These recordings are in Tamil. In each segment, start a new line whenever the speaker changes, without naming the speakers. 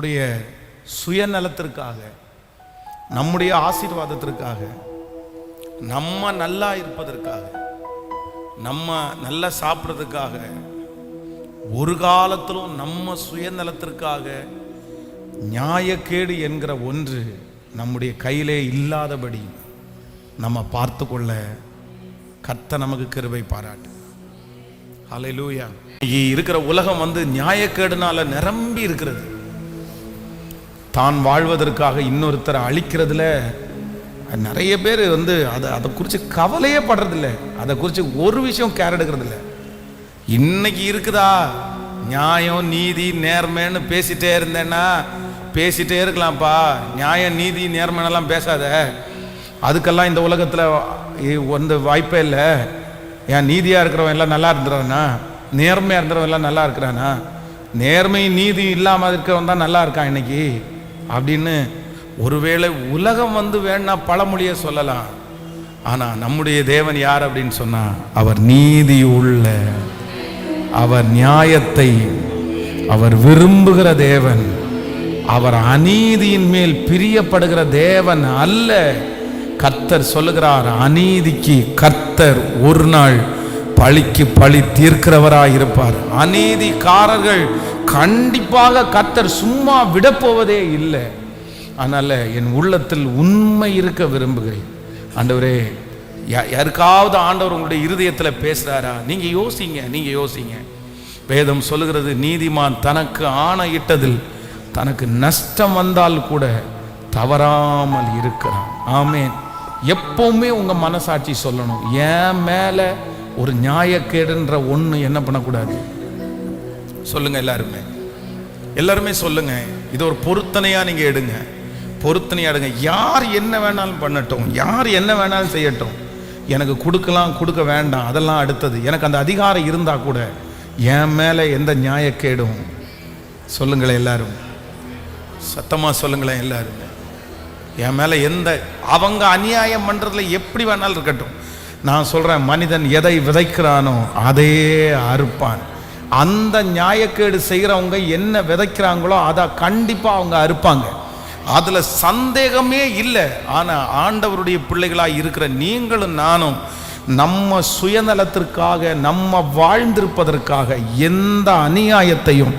நம்முடைய சுயநலத்திற்காக நம்முடைய ஆசீர்வாதத்திற்காக நம்ம நல்லா இருப்பதற்காக நம்ம நல்லா சாப்பிட்றதுக்காக ஒரு காலத்திலும் நம்ம சுயநலத்திற்காக நியாயக்கேடு என்கிற ஒன்று நம்முடைய கையிலே இல்லாதபடி நம்ம பார்த்து கொள்ள கத்த நமக்கு கிருபை பாராட்டு. அலை லூயா இருக்கிற உலகம் வந்து நியாயக்கேடுனால நிரம்பி இருக்கிறது. தான் வாழ்வதற்காக இன்னொருத்தரை அழிக்கிறதுல நிறைய பேர் வந்து அதை அதை குறித்து கவலையே படுறதில்ல. அதை குறித்து ஒரு விஷயம் கேர் எடுக்கிறதில்ல. இன்னைக்கு இருக்குதா? நியாயம் நீதி நேர்மைன்னு பேசிட்டே இருந்தேன்னா பேசிட்டே இருக்கலாம்ப்பா. நியாயம் நீதி நேர்மைனெல்லாம் பேசாத. அதுக்கெல்லாம் இந்த உலகத்தில் வந்து வாய்ப்பே இல்லை. ஏன் நீதியாக இருக்கிறவன் எல்லாம் நல்லா இருந்துறானா நேர்மையாக இருந்துறவன் எல்லாம் நல்லா இருக்கிறானா? நேர்மை நீதி இல்லாமல் இருக்கிறவன் தான் நல்லா இருக்கான் இன்னைக்கு. அப்படின்னு ஒருவேளை உலகம் வந்து வேணா பழமொழியை சொல்லலாம். ஆனால் நம்முடைய தேவன் யார் அப்படின்னு சொன்னால் அவர் நீதி உள்ள அவர் நியாயத்தை அவர் விரும்புகிற தேவன். அவர் அநீதியின் மேல் பிரியப்படுகிற தேவன் அல்ல. கர்த்தர் சொல்லுகிறார் அநீதிக்கு கர்த்தர் ஒரு நாள் பழிக்கு பழி தீர்க்கிறவராய் இருப்பார் அநீதிக்காரர்கள் கண்டிப்பாக கத்தர் சும்மா விடப்போவதே இல்லை. அதனால் என் உள்ளத்தில் உண்மை இருக்க விரும்புகிறேன். ஆண்டவரே யா- யாருக்காவது ஆண்டவர் உங்களுடைய இருதயத்தில் பேசுகிறாரா நீங்கள் யோசிங்க நீங்கள் யோசிங்க. வேதம் சொல்லுகிறது நீதிமான் தனக்கு ஆணையிட்டதில் தனக்கு நஷ்டம் வந்தால் கூட தவறாமல் இருக்கிறான். ஆமேன். எப்பவுமே உங்கள் மனசாட்சி சொல்லணும். என் மேலே ஒரு நியாயக்கேடுன்ற ஒன்று என்ன பண்ணக்கூடாது? சொல்லுங்க எல்லாருமே. எல்லாருமே சொல்லுங்க. இது ஒரு பொருத்தனையாக நீங்கள் எடுங்க. பொருத்தனையாக எடுங்க. யார் என்ன வேணாலும் பண்ணட்டும். யார் என்ன வேணாலும் செய்யட்டும். எனக்கு கொடுக்கலாம் கொடுக்க வேண்டாம். அதெல்லாம் அடுத்தது. எனக்கு அந்த அதிகாரம் இருந்தால் கூட என் மேலே எந்த நியாயக்கேடும். சொல்லுங்களேன் எல்லாரும். சத்தமாக சொல்லுங்களேன் எல்லாருமே. என் மேலே எந்த அவங்க அநியாயம் பண்ணுறதுல எப்படி வேணாலும் இருக்கட்டும். நான் சொல்கிறேன் மனிதன் எதை விதைக்கிறானோ அதையே அறுப்பான். அந்த நியாயக்கேடு செய்கிறவங்க என்ன விதைக்கிறாங்களோ அதை கண்டிப்பாக அவங்க அறுப்பாங்க. அதில் சந்தேகமே இல்லை. ஆனால் ஆண்டவருடைய பிள்ளைகளாக இருக்கிற நீங்களும் நானும் நம்ம சுயநலத்திற்காக நம்ம வாழ்ந்திருப்பதற்காக எந்த அநியாயத்தையும்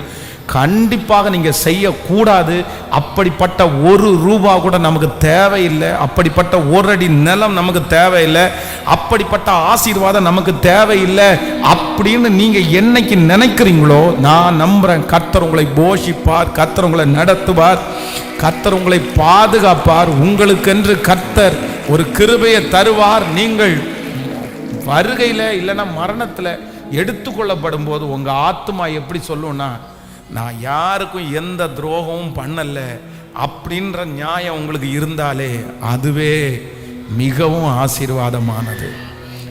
கண்டிப்பாக நீங்கள் செய்யக்கூடாது. அப்படிப்பட்ட ஒரு ரூபா கூட நமக்கு தேவையில்லை. அப்படிப்பட்ட ஒரு அடி நிலம் நமக்கு தேவையில்லை. அப்படிப்பட்ட ஆசீர்வாதம் நமக்கு தேவையில்லை. அப்படின்னு நீங்க என்னைக்கு நினைக்கிறீங்களோ நான் நம்புறேன் கத்தர் உங்களை போஷிப்பார் கத்தர் உங்களை நடத்துவார் கத்தர் உங்களை பாதுகாப்பார். உங்களுக்கென்று கத்தர் ஒரு கிருபையை தருவார். நீங்கள் வருகையில் இல்லைன்னா மரணத்தில் எடுத்துக்கொள்ளப்படும் போது உங்கள் ஆத்மா எப்படி சொல்லுன்னா நான் யாருக்கும் எந்த துரோகமும் பண்ணல அப்படின்ற நியாயம் உங்களுக்கு இருந்தாலே அதுவே மிகவும் ஆசீர்வாதமானது.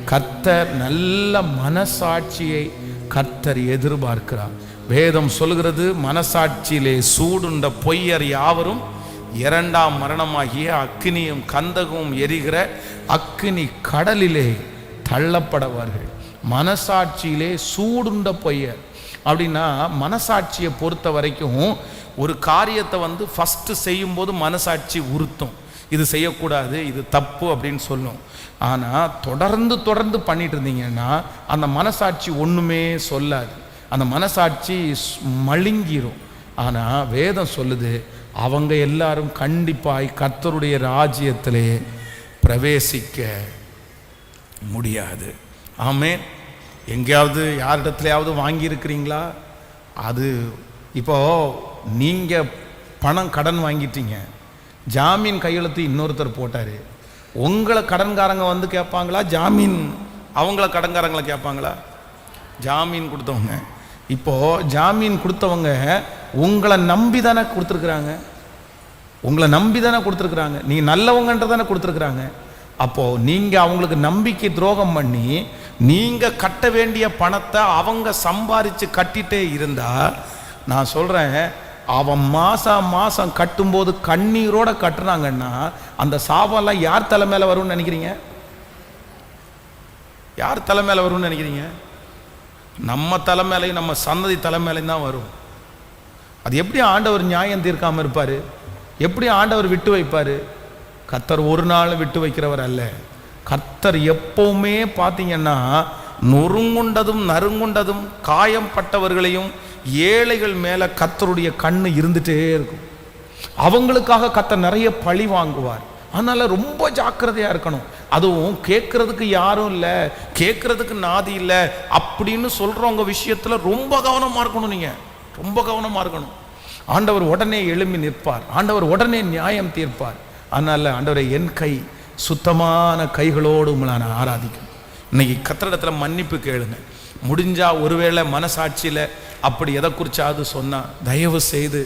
கர்த்தர் நல்ல மனசாட்சியை கர்த்தர் எதிர்பார்க்கிறார். வேதம் சொல்கிறது மனசாட்சியிலே சூடுண்ட பொய்யர் யாவரும் இரண்டாம் மரணமாகிய அக்கினியும் கந்தகமும் எரிகிற அக்கினி கடலிலே தள்ளப்படுவார்கள். மனசாட்சியிலே சூடுண்ட பொய்யர் அப்படின்னா மனசாட்சியை பொறுத்த வரைக்கும் ஒரு காரியத்தை வந்து ஃபஸ்ட்டு செய்யும்போது மனசாட்சி உறுத்தும். இது செய்யக்கூடாது இது தப்பு அப்படின்னு சொல்லும். ஆனால் தொடர்ந்து தொடர்ந்து பண்ணிட்டு இருந்தீங்கன்னா அந்த மனசாட்சி ஒன்றுமே சொல்லாது. அந்த மனசாட்சி மழுங்கிரும். ஆனால் வேதம் சொல்லுது அவங்க எல்லாரும் கண்டிப்பாய் கர்த்தருடைய ராஜ்யத்திலே பிரவேசிக்க முடியாது. ஆமேன். எங்கேயாவது யாரிடத்துலையாவது வாங்கியிருக்கிறீங்களா? அது இப்போ நீங்கள் பணம் கடன் வாங்கிட்டீங்க. ஜாமீன் கையெழுத்து இன்னொருத்தர் போட்டார். உங்களை கடன்காரங்க வந்து கேட்பாங்களா? ஜாமீன் அவங்கள கடன்காரங்களை கேட்பாங்களா? ஜாமீன் கொடுத்தவங்க. இப்போது ஜாமீன் கொடுத்தவங்க உங்களை நம்பி தானே கொடுத்துருக்குறாங்க? உங்களை நம்பி தானே கொடுத்துருக்குறாங்க. நீங்கள் நல்லவங்கன்றதானே கொடுத்துருக்குறாங்க. அப்போது நீங்கள் அவங்களுக்கு நம்பிக்கை துரோகம் பண்ணி நீங்க கட்ட வேண்டிய பணத்தை அவங்க சம்பாரிச்சு கட்டிட்டே இருந்தா நான் சொல்றேன் அவன் மாசம் மாசம் கட்டும்போது கண்ணீரோட கட்டுனாங்கன்னா அந்த சாபம்லாம் யார் தலை மேலே வரும்னு நினைக்கிறீங்க? யார் தலை மேலே வரும்னு நினைக்கிறீங்க? நம்ம தலை மேலையும் நம்ம சந்ததி தலை மேலேயும் தான் வரும். அது எப்படி ஆண்டவர் நியாயம் தீர்க்காம இருப்பாரு? எப்படி ஆண்டவர் விட்டு வைப்பாரு? கத்தர் ஒரு நாள் விட்டு வைக்கிறவர் அல்ல. கர்த்தர் எப்பவுமே பார்த்தீங்கன்னா நொறுங்குண்டதும் நறுங்குண்டதும் காயம்பட்டவர்களையும் ஏழைகள் மேலே கத்தருடைய கண்ணு இருந்துட்டே இருக்கும். அவங்களுக்காக கத்தர் நிறைய பழி வாங்குவார். அதனால் ரொம்ப ஜாக்கிரதையாக இருக்கணும். அதுவும் கேட்குறதுக்கு யாரும் இல்லை கேட்குறதுக்கு நாதி இல்லை அப்படின்னு சொல்கிறவங்க விஷயத்தில் ரொம்ப கவனமாக இருக்கணும் நீங்கள் ரொம்ப கவனமாக இருக்கணும். ஆண்டவர் உடனே எழும்பி நிற்பார். ஆண்டவர் உடனே நியாயம் தீர்ப்பார். அதனால் ஆண்டவரை என் கை சுத்தமான கைகளோடு உங்களை நான் ஆராதிக்கணும். இன்னைக்கு கத்திரிடத்துல மன்னிப்பு கேளுங்க. முடிஞ்சால் ஒருவேளை மனசாட்சியில் அப்படி எதை குறிச்சாவது சொன்னால் தயவு செய்து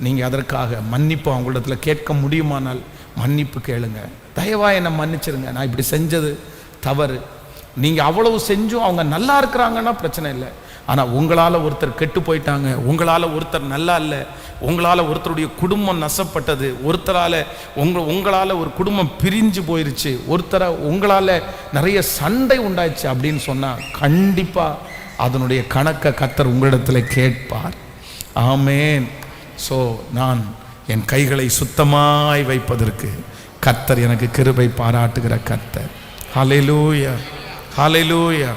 நீங்கள் அதற்காக மன்னிப்பு அவங்களிடத்துல கேட்க முடியுமானால் மன்னிப்பு கேளுங்க. தயவாக என்னை மன்னிச்சிருங்க. நான் இப்படி செஞ்சது தவறு. நீங்கள் அவ்வளவு செஞ்சும் அவங்க நல்லா இருக்கிறாங்கன்னா பிரச்சனை இல்லை. ஆனால் உங்களால் ஒருத்தர் கெட்டு போயிட்டாங்க. உங்களால் ஒருத்தர் நல்லா இல்லை. உங்களால் ஒருத்தருடைய குடும்பம் நசப்பட்டது. ஒருத்தரால் உங்க உங்களால் ஒரு குடும்பம் பிரிஞ்சு போயிருச்சு. ஒருத்தரை உங்களால் நிறைய சண்டை உண்டாச்சு அப்படின்னு சொன்னால் கண்டிப்பாக அதனுடைய கணக்கை கத்தர் உங்களிடத்தில் கேட்பார். ஆமேன். ஸோ நான் என் கைகளை சுத்தமாய் வைப்பதற்கு கத்தர் எனக்கு கிருபை பாராட்டுகிற கத்தர். Hallelujah hallelujah